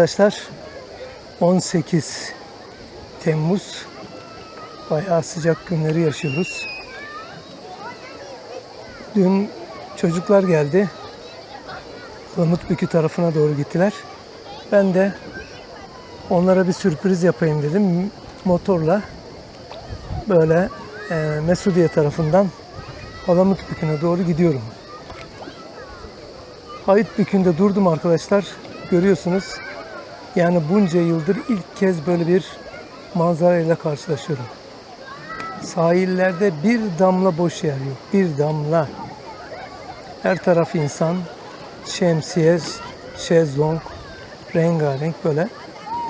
Arkadaşlar. 18 Temmuz. Bayağı sıcak günleri yaşıyoruz. Dün çocuklar geldi. Palamutbükü tarafına doğru gittiler. Ben de onlara bir sürpriz yapayım dedim. Motorla böyle e, Mesudiye tarafından Palamutbükü'ne doğru gidiyorum. Hayıtbükü'nde durdum arkadaşlar. Görüyorsunuz. Yani bunca yıldır ilk kez böyle bir manzarayla karşılaşıyorum. Sahillerde bir damla boş yer yok. Bir damla. Her taraf insan. Şemsiye, şezlong, rengarenk böyle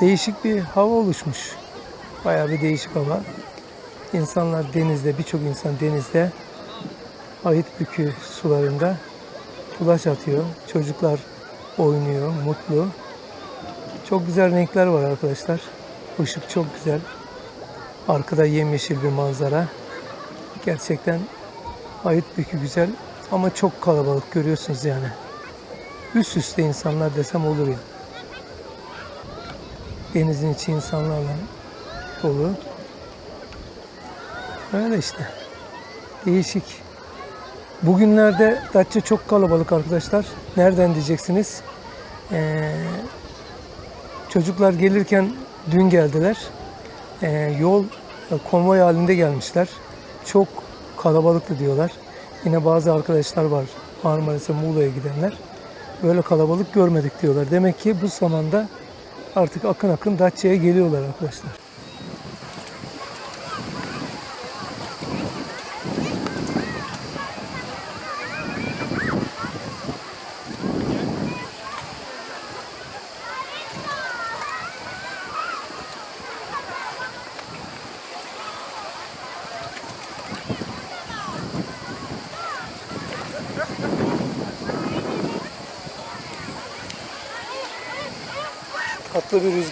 değişik bir hava oluşmuş. Bayağı bir değişik hava. İnsanlar denizde, birçok insan denizde Ayıtbükü sularında kulaç atıyor. Çocuklar oynuyor, mutlu. Çok güzel renkler var arkadaşlar. Işık çok güzel. Arkada yemyeşil bir manzara. Gerçekten Ayıtbükü güzel ama çok kalabalık görüyorsunuz yani. Üst üste insanlar desem olur ya. Denizin içi insanlarla dolu. Öyle işte. Değişik. Bugünlerde Datça çok kalabalık arkadaşlar. Nereden diyeceksiniz? Ee, çocuklar gelirken dün geldiler. Ee, yol e, konvoy halinde gelmişler. Çok kalabalıktı diyorlar. Yine bazı arkadaşlar var Marmaris'e Muğla'ya gidenler. Böyle kalabalık görmedik diyorlar. Demek ki bu zamanda artık akın akın Datça'ya geliyorlar arkadaşlar.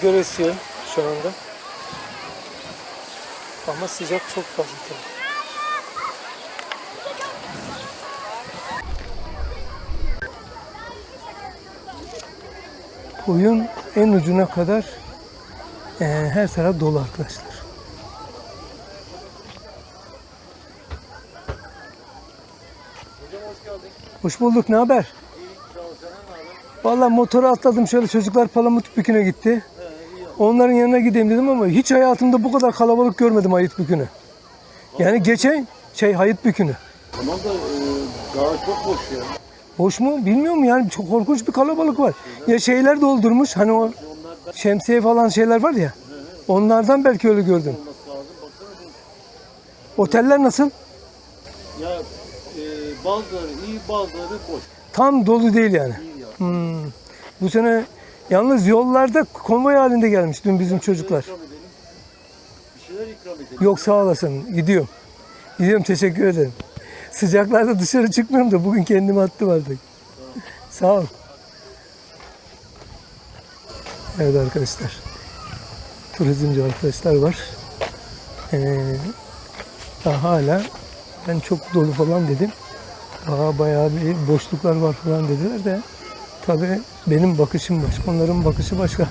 Rüzgar esiyor şu anda. Ama sıcak çok fazla tabii. Koyun en ucuna kadar eee, her taraf dolu arkadaşlar. Hoş bulduk. Ne haber? Vallahi motora atladım şöyle çocuklar Palamutbükü'ne gitti. Onların yanına gideyim dedim ama hiç hayatımda bu kadar kalabalık görmedim Hayıtbükü'nü. Yani geçen şey Hayıtbükü'nü. Tamam da e, daha çok boş ya. Hoş mu? Bilmiyorum yani çok korkunç bir kalabalık var. Ya şeyler doldurmuş hani o şemsiye falan şeyler var ya. Onlardan belki öyle gördüm. Oteller nasıl? Ya e, bazıları iyi bazıları boş. Tam dolu değil yani. Hmm. Bu sene yalnız yollarda konvoy halinde gelmiş dün bizim çocuklar. Yok sağ olasın. Gidiyorum. Gidiyorum teşekkür ederim. Sıcaklarda dışarı çıkmıyorum da bugün kendimi attım artık. Sağ ol. Evet arkadaşlar. Turizmci arkadaşlar var. Ee, daha hala ben çok dolu falan dedim. Daha bayağı bir boşluklar var falan dediler de tabii benim bakışım başka, onların bakışı başka.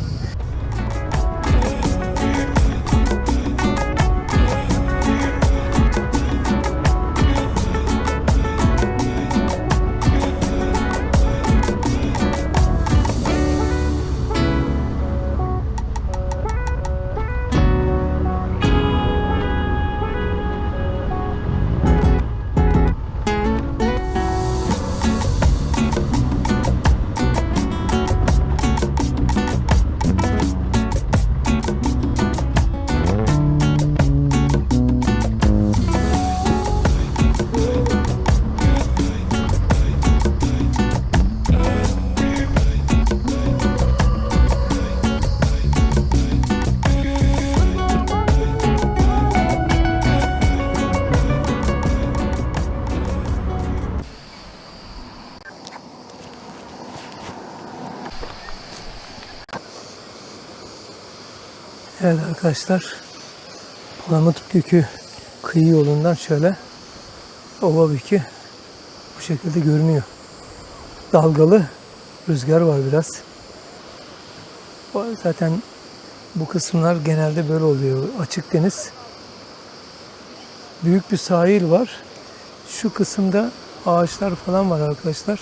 Evet arkadaşlar Palamutbükü kıyı yolundan şöyle Ovabükü bu şekilde görünüyor. Dalgalı rüzgar var biraz. Zaten bu kısımlar genelde böyle oluyor. Açık deniz. Büyük bir sahil var. Şu kısımda ağaçlar falan var arkadaşlar.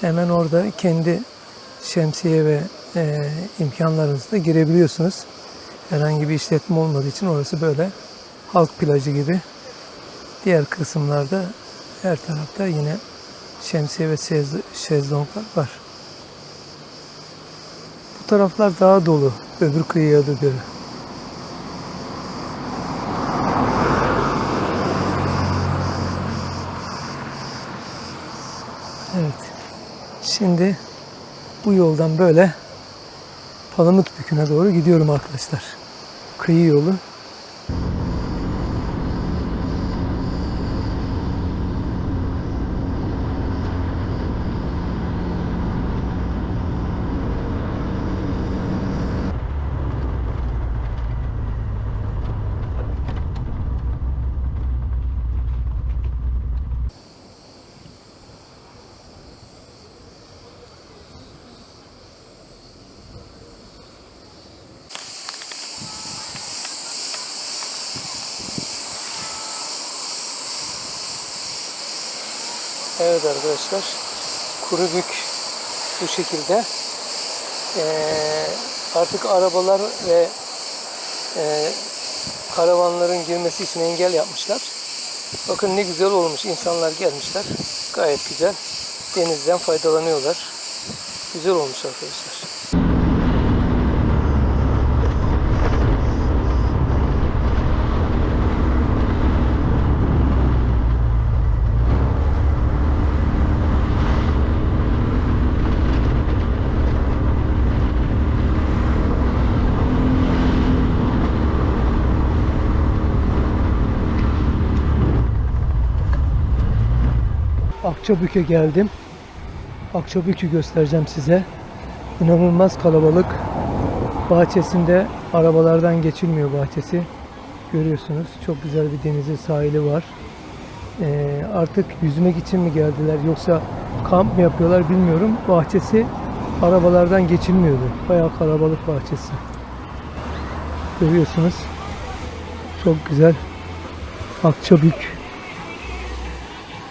Hemen orada kendi şemsiye ve e, imkanlarınızla girebiliyorsunuz. Herhangi bir işletme olmadığı için orası böyle halk plajı gibi. Diğer kısımlarda her tarafta yine şemsiye ve şez- şezlonglar var. Bu taraflar daha dolu öbür kıyıya da göre. Evet. Şimdi bu yoldan böyle Palamutbükü'ne doğru gidiyorum arkadaşlar. Kıyı yolu. Evet arkadaşlar. Kurubük bu şekilde. Ee, artık arabalar ve e, karavanların girmesi için engel yapmışlar. Bakın ne güzel olmuş. İnsanlar gelmişler. Gayet güzel. Denizden faydalanıyorlar. Güzel olmuş arkadaşlar. Akçabük'e geldim. Akçabük'ü göstereceğim size. İnanılmaz kalabalık. Bahçesinde arabalardan geçilmiyor bahçesi. Görüyorsunuz çok güzel bir denizi sahili var. Ee, artık yüzmek için mi geldiler yoksa kamp mı yapıyorlar bilmiyorum. Bahçesi arabalardan geçilmiyordu. Bayağı kalabalık bahçesi. Görüyorsunuz. Çok güzel. Akçabük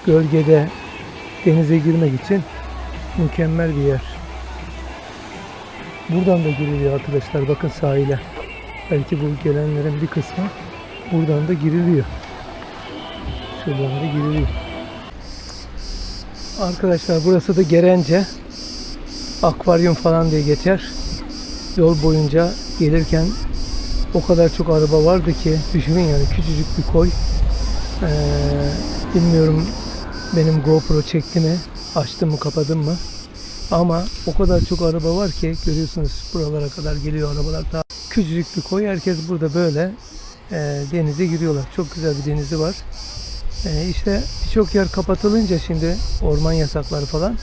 gölgede denize girmek için mükemmel bir yer. Buradan da giriliyor arkadaşlar. Bakın sahile. Belki bu gelenlerin bir kısmı buradan da giriliyor. Şuradan da giriliyor. Arkadaşlar burası da Gerence. Akvaryum falan diye geçer. Yol boyunca gelirken o kadar çok araba vardı ki düşünün yani küçücük bir koy. Ee, bilmiyorum benim GoPro çekti mi, açtım mı, kapadım mı? Ama o kadar çok araba var ki görüyorsunuz buralara kadar geliyor arabalar. Daha küçücük bir koy. Herkes burada böyle e, denize giriyorlar. Çok güzel bir denizi var. E, işte birçok yer kapatılınca şimdi orman yasakları falan.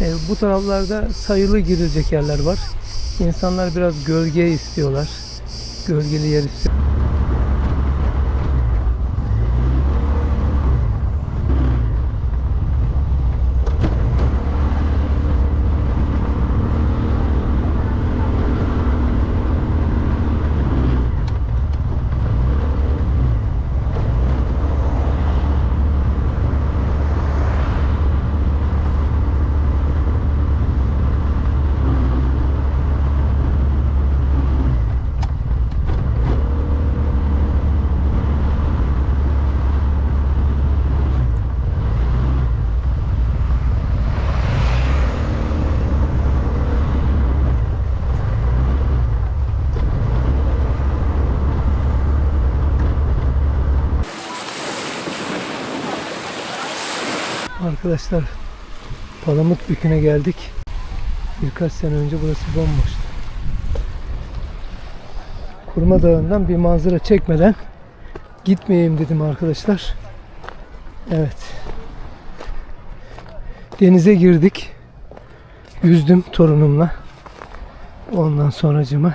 e, bu taraflarda sayılı girilecek yerler var. İnsanlar biraz gölge istiyorlar. Gölgeli yer istiyor. Arkadaşlar Palamutbükü'ne geldik. Birkaç sene önce burası bomboştu. Kurma Dağı'ndan bir manzara çekmeden gitmeyeyim dedim arkadaşlar. Evet. Denize girdik. Yüzdüm torunumla. Ondan sonracıma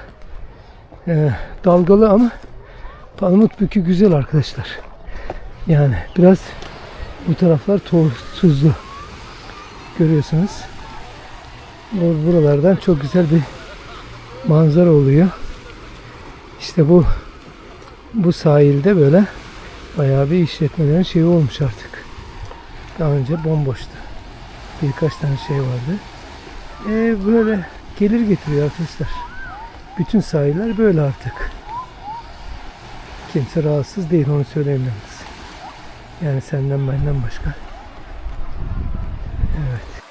ee, dalgalı ama Palamutbükü güzel arkadaşlar. Yani biraz bu taraflar tu- tuzlu. Görüyorsunuz. Bu- Buralardan çok güzel bir manzara oluyor. İşte bu bu sahilde böyle bayağı bir işletmelerin şeyi olmuş artık. Daha önce bomboştu. Birkaç tane şey vardı. E, böyle gelir getiriyor arkadaşlar. Bütün sahiller böyle artık. Kimse rahatsız değil onu söyleyeyim. Yani senden benden başka. Evet.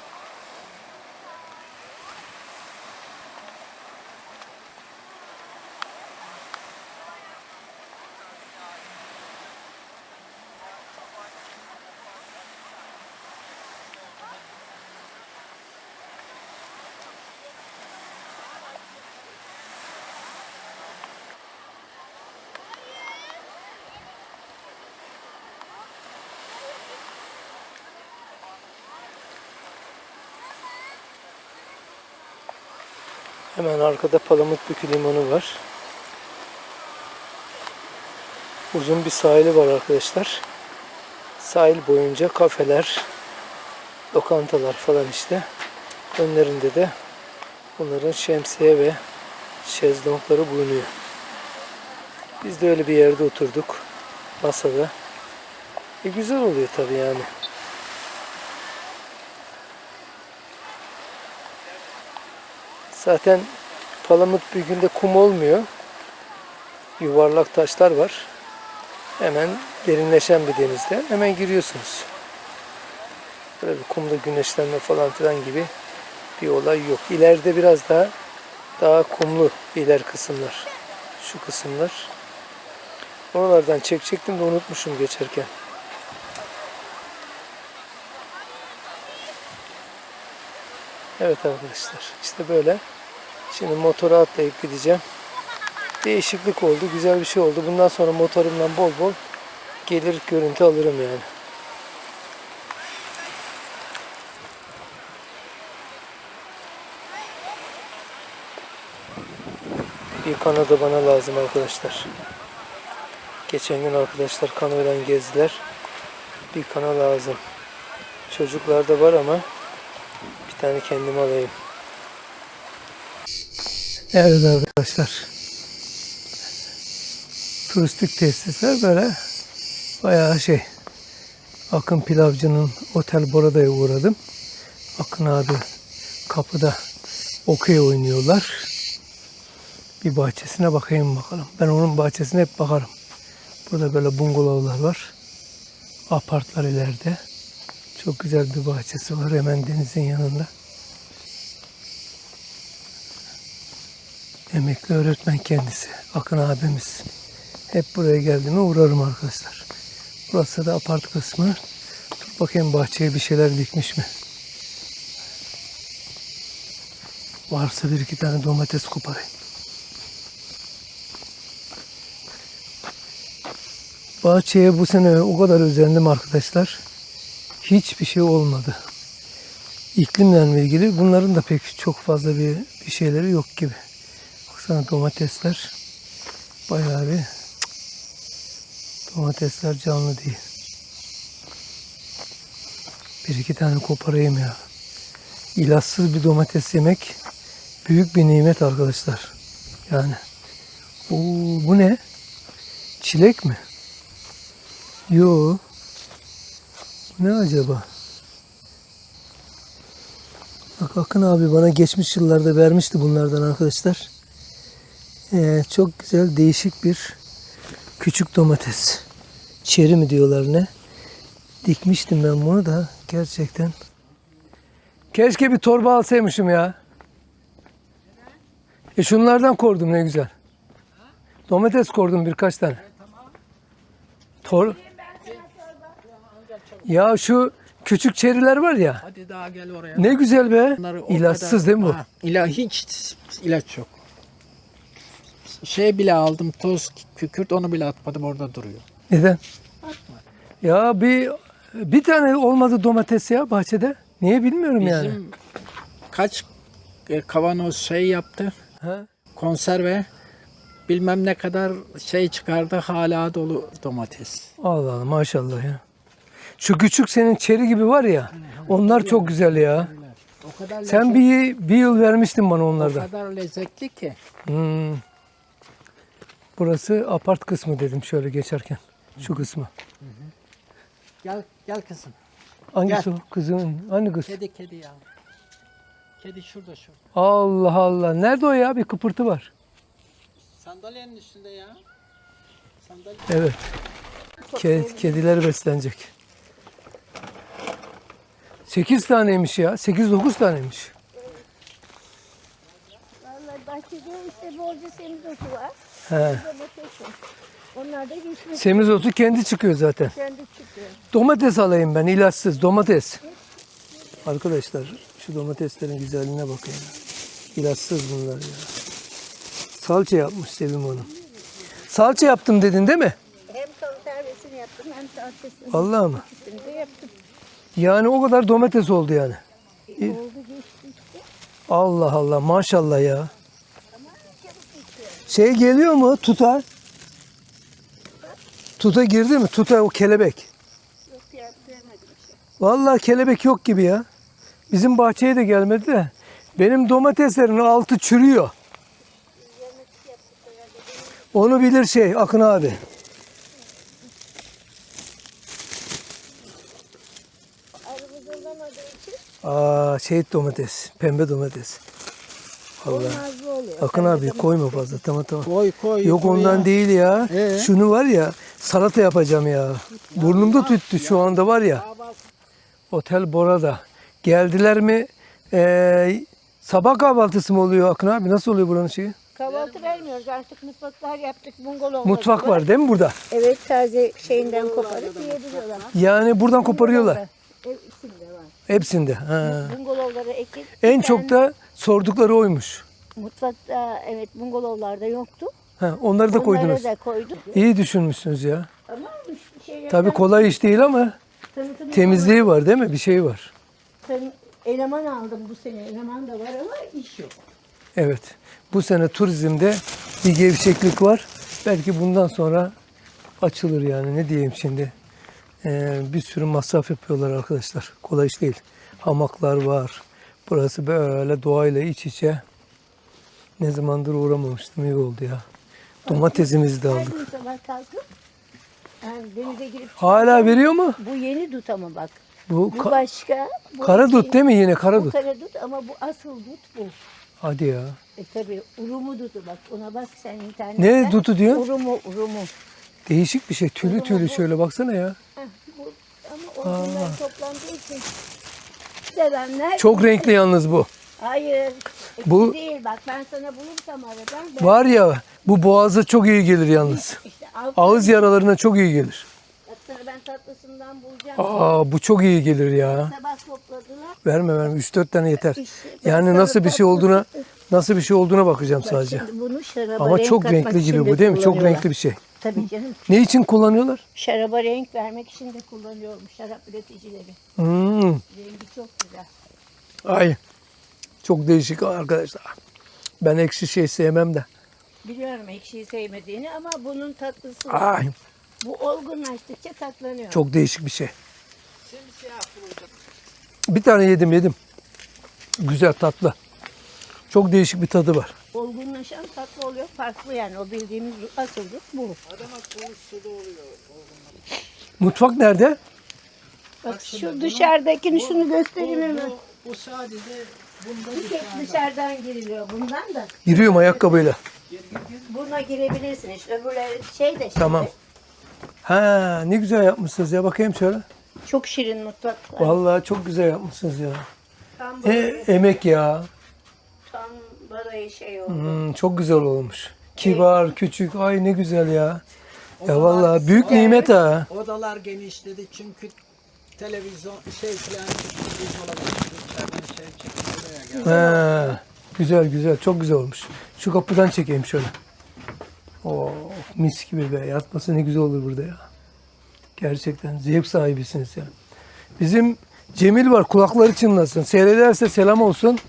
Hemen arkada Palamutbükü Limanı var. Uzun bir sahili var arkadaşlar. Sahil boyunca kafeler, lokantalar falan işte. Önlerinde de bunların şemsiye ve şezlongları bulunuyor. Biz de öyle bir yerde oturduk. Masada. E güzel oluyor tabii yani. Zaten Palamut büyüğünde kum olmuyor. Yuvarlak taşlar var. Hemen derinleşen bir denizde. Hemen giriyorsunuz. Böyle bir kumda güneşlenme falan filan gibi bir olay yok. İleride biraz daha daha kumlu iler kısımlar. Şu kısımlar. Oralardan çekecektim de unutmuşum geçerken. Evet arkadaşlar işte böyle. Şimdi motora atlayıp gideceğim. Değişiklik oldu. Güzel bir şey oldu. Bundan sonra motorumdan bol bol gelir görüntü alırım yani. Bir kanal da bana lazım arkadaşlar. Geçen gün arkadaşlar kanoyla gezdiler. Bir kanal lazım. Çocuklarda var ama tane kendim alayım. Evet arkadaşlar. Turistik tesisler böyle bayağı şey. Akın Pilavcı'nın Otel Borada'ya uğradım. Akın abi kapıda okey oynuyorlar. Bir bahçesine bakayım bakalım. Ben onun bahçesine hep bakarım. Burada böyle bungalovlar var. Apartlar ileride. Çok güzel bir bahçesi var hemen denizin yanında. Emekli öğretmen kendisi. Akın abimiz. Hep buraya geldiğime uğrarım arkadaşlar. Burası da apart kısmı. Dur bakayım bahçeye bir şeyler dikmiş mi? Varsa bir iki tane domates koparayım. Bahçeye bu sene o kadar özendim arkadaşlar. Hiçbir şey olmadı. İklimle ilgili bunların da pek çok fazla bir, bir şeyleri yok gibi. Baksana domatesler bayağı bir domatesler canlı değil. Bir iki tane koparayım ya. İlaçsız bir domates yemek büyük bir nimet arkadaşlar. Yani. Oo, bu ne? Çilek mi? Yo. Ne acaba? Bak Akın abi bana geçmiş yıllarda vermişti bunlardan arkadaşlar. Ee, çok güzel değişik bir küçük domates. Çeri mi diyorlar ne? Dikmiştim ben bunu da gerçekten. Keşke bir torba alsaymışım ya. E şunlardan kordum ne güzel. Domates kordum birkaç tane. Tor ya şu küçük çeriler var ya. Hadi daha gel oraya. Ne güzel be. İlaçsız kadar- değil mi bu? Ha, ila hiç ilaç yok. Şey bile aldım toz kükürt onu bile atmadım orada duruyor. Neden? Ya bir bir tane olmadı domates ya bahçede. Niye bilmiyorum Bizim yani. kaç e, kavanoz şey yaptı Ha? konserve bilmem ne kadar şey çıkardı hala dolu domates. Allah Allah maşallah ya. Şu küçük senin çeri gibi var ya. Onlar çok güzel ya. O kadar Sen lezzet- bir, bir yıl vermiştin bana o onlardan. kadar lezzetli ki. Hmm. Burası apart kısmı dedim şöyle geçerken. Şu kısmı. Gel gel kızım. Hangisi o? Kızın hangi kız? Kedi kedi ya. Kedi şurada şurada. Allah Allah. Nerede o ya? Bir kıpırtı var. Sandalyenin üstünde ya. Sandalye. Evet. Ke- kediler beslenecek. 8 taneymiş ya. 8-9 taneymiş. Vallahi bahçede işte bolca semizotu var. He. Domates var. Onlar da geçmiş Semizotu kendi çıkıyor zaten. kendi çıkıyor. Domates alayım ben ilaçsız domates. Arkadaşlar şu domateslerin güzelliğine bakın ya. İlaçsız bunlar ya. Salça yapmış Sevim Hanım. Salça yaptım dedin değil mi? Hem konservesini yaptım hem salçasını. Vallahi mı? İkisini de yaptım. Yani o kadar domates oldu yani. E, oldu geçti işte. Allah Allah maşallah ya. Şey geliyor mu tuta? Tuta girdi mi? Tuta o kelebek. Yok ya şey. Vallahi kelebek yok gibi ya. Bizim bahçeye de gelmedi de. Benim domateslerin altı çürüyor. Onu bilir şey Akın abi. Aa şey domates. Pembe domates. Vallahi. Akın abi koyma fazla tamam tamam. Koy koy. Yok koy ondan ya. değil ya. Ee? Şunu var ya salata yapacağım ya. Burnumda tüttü şu anda var ya. Otel Bora'da. Geldiler mi? Ee, sabah kahvaltısı mı oluyor Akın abi? Nasıl oluyor buranın şeyi? Kahvaltı vermiyoruz artık mutfaklar yaptık. Bungalov Mutfak var değil mi burada? Evet taze şeyinden koparıp yiyebiliyorlar. Yani buradan koparıyorlar. Hepsinde var. Hepsinde. Ha. Bungalovlara ekip. En çok da sordukları oymuş. Mutfakta evet bungalovlarda yoktu. Ha, onları da koydunuz. Onları da koyduk. İyi düşünmüşsünüz ya. Ama şey Tabii kolay iş değil ama temizliği var değil mi? Bir şey var. Eleman aldım bu sene. Eleman da var ama iş yok. Evet. Bu sene turizmde bir gevşeklik var. Belki bundan sonra açılır yani. Ne diyeyim şimdi? Ee, bir sürü masraf yapıyorlar arkadaşlar. Kolay iş değil. Hamaklar var. Burası böyle doğayla iç içe. Ne zamandır uğramamıştım. iyi oldu ya. Domatesimizi de aldık. yani denize girip Hala veriyor mu? bu yeni dut ama bak. Bu Bu ka- başka. Bu kara şey- dut değil mi yine kara Bu dut? kara dut ama bu asıl dut bu. Hadi ya. E tabi urumu dutu bak ona bak sen internetten. Ne dutu diyor? Urumu urumu. Değişik bir şey. Tülü tülü şöyle baksana ya. Heh, bu, ama o bunlar toplandığı için sevenler. Çok renkli yalnız bu. Hayır. Bu- Bu değil bak ben sana bulursam aradan. Ben, Var ya bu boğaza çok iyi gelir yalnız. İşte Ağız yaralarına çok iyi gelir. sana ben tatlısından bulacağım. Aa bu çok iyi gelir ya. Sabah topladılar. Verme verme 3-4 tane yeter. Yani nasıl bir şey olduğuna nasıl bir şey olduğuna bakacağım sadece. Şimdi bunu şaraba Ama renk çok katmak renkli için gibi de bu değil mi? Çok kullanıyorlar. renkli bir şey. Tabii canım. Ne için kullanıyorlar? Şaraba renk vermek için de kullanıyormuş şarap üreticileri. Hmm. Rengi çok güzel. Ay. Çok değişik arkadaşlar. Ben ekşi şey sevmem de. Biliyorum ekşiyi sevmediğini ama bunun tatlısı var. Ay. Bu olgunlaştıkça tatlanıyor. Çok değişik bir şey. Bir tane yedim yedim. Güzel tatlı. Çok değişik bir tadı var. Olgunlaşan tatlı oluyor. Farklı yani o bildiğimiz asıl dut bu. Mutfak nerede? Bak şu dışarıdakini şunu göstereyim hemen. Bu, bu sadece bunda Bir tek dışarıdan giriliyor bundan da. Giriyorum ayakkabıyla. Buna girebilirsin işte öbürleri şey de şimdi. Tamam. Ha ne güzel yapmışsınız ya. Bakayım şöyle. Çok şirin mutfak. Vallahi çok güzel yapmışsınız ya. Tam E, emek ya. Böyle şey oldu. Hmm, çok güzel olmuş. Kibar, küçük. Ay ne güzel ya. Ya vallahi büyük nimet ha. Odalar genişledi çünkü televizyon şey falan şey. Ha, güzel güzel. Çok güzel olmuş. Şu kapıdan çekeyim şöyle. Oo, mis gibi be. Yatması ne güzel olur burada ya. Gerçekten zevk sahibisiniz ya. Bizim Cemil var. Kulakları çınlasın. Seyrederse selam olsun.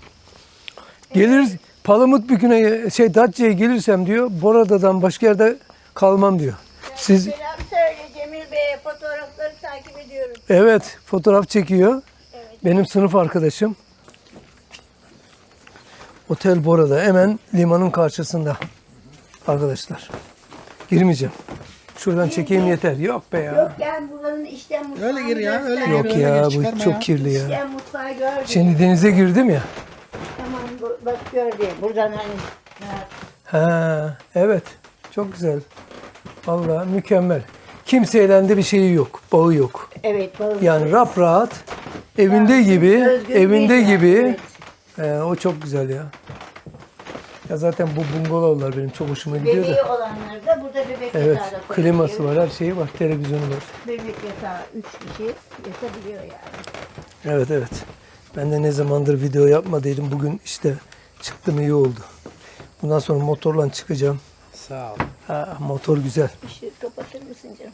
Gelir Palamut Bükü'ne şey Datça'ya gelirsem diyor. Borada'dan başka yerde kalmam diyor. Siz Selam söyle Cemil Bey'e fotoğrafları takip ediyorum. evet fotoğraf çekiyor. Benim sınıf arkadaşım. Otel Bora'da hemen limanın karşısında. Arkadaşlar. Girmeyeceğim. Şuradan çekeyim yeter. Yok be ya. Yok gel buranın işten mutfağını Öyle gir ya, öyle gir. Yok ya bu çıkarma çok ya. kirli ya. İşten mutfağı gördüm. Şimdi denize girdim ya. Bu- bak gördüm. Buradan hani. Ha, Ha, evet. Çok güzel. Vallahi mükemmel. Kimseyle de bir şeyi yok. Bağı yok. Evet. bağımsız. Yani rap rahat. Evinde gibi. Özgür Evinde değil yani, gibi. evet. Ee, o çok güzel ya. Ya zaten bu bungalovlar benim çok hoşuma gidiyor Bebeği da. olanlar da burada bebek Evet. yatağı da Kliması koyabiliyor. var, her şeyi var. Televizyonu var. Bebek yatağı üç kişi yatabiliyor yani. Evet evet. Ben de ne zamandır video yapmadıydım. Bugün işte çıktım iyi oldu. Bundan sonra motorla çıkacağım. Sağ ol. Ha, motor güzel. Işığı kapatır mısın canım?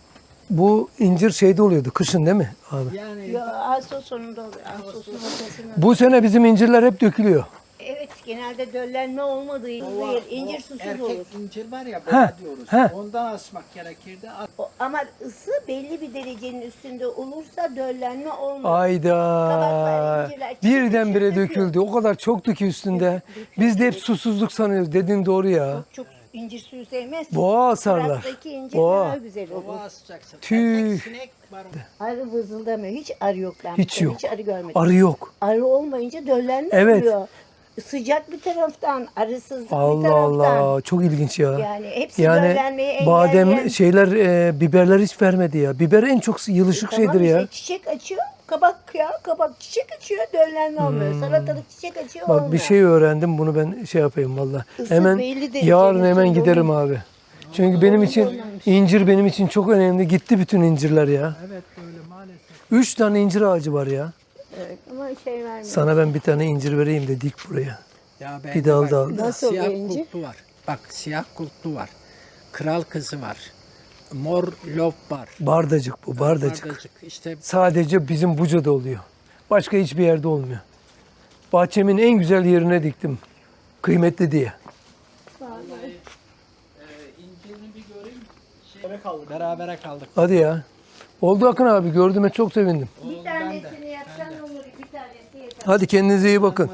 Bu incir şeyde oluyordu. Kışın değil mi abi? Yani Ya Ağustos sonunda oluyor. Ağustos'un ortasında. Bu sene bizim incirler hep dökülüyor. Genelde döllenme olmadığı için değil. incir susuz erkek olur. incir var ya boğa diyoruz. ha. Ondan asmak gerekirdi. At- O- ama ısı belli bir derecenin üstünde olursa döllenme olmaz. Ayda. Kabaklar, incirler, çiçek Birdenbire çiçek döküldü. O kadar çoktu ki üstünde. Biz de hep susuzluk sanıyoruz. Dediğin doğru ya. Çok incir suyu sevmez. Boğa asarlar. Taraftaki incir Boğa. daha güzel olur. Boğa asacaksın. Tüh. Erkek sinek var. Arı vızıldamıyor. Hiç arı yok ben. Hiç yok. Hiç arı görmedim. Arı yok. Arı olmayınca döllenme Evet. oluyor. Sıcak bir taraftan, arısızlık bir Allah taraftan. Allah. Çok ilginç ya. Yani hepsi Yani döllenmeyi badem engelleyen- şeyler e, biberler hiç vermedi ya. Biber en çok yılışık Tamam şeydir ya. işte çiçek açıyor, kabak ya, kabak çiçek açıyor, döllenme olmuyor. Salatalık çiçek açıyor Hmm. Bak olmuyor. bir şey öğrendim bunu ben şey yapayım valla. Hemen yarın hemen giderim doğru. abi. Çünkü benim için incir benim için çok önemli. Gitti bütün incirler ya. Evet böyle maalesef. Üç tane incir ağacı var ya. Evet, ama şey vermiyor. Sana ben bir tane incir vereyim de dik buraya. Ya Bir bende dal bak, dal. Nasıl Siyah incir? kulplu var. Bak siyah kulplu var. Kral kızı var. Mor lop var. Bardacık bu bardacık. Bardacık. İşte Sadece bizim Buca'da oluyor. Başka hiçbir yerde olmuyor. Bahçemin en güzel yerine diktim. Kıymetli diye. incirini bir göreyim. Berabere kaldık. Hadi ya. Oldu Akın abi gördüğüme çok sevindim. Bir tanesini Hadi kendinize iyi bakın.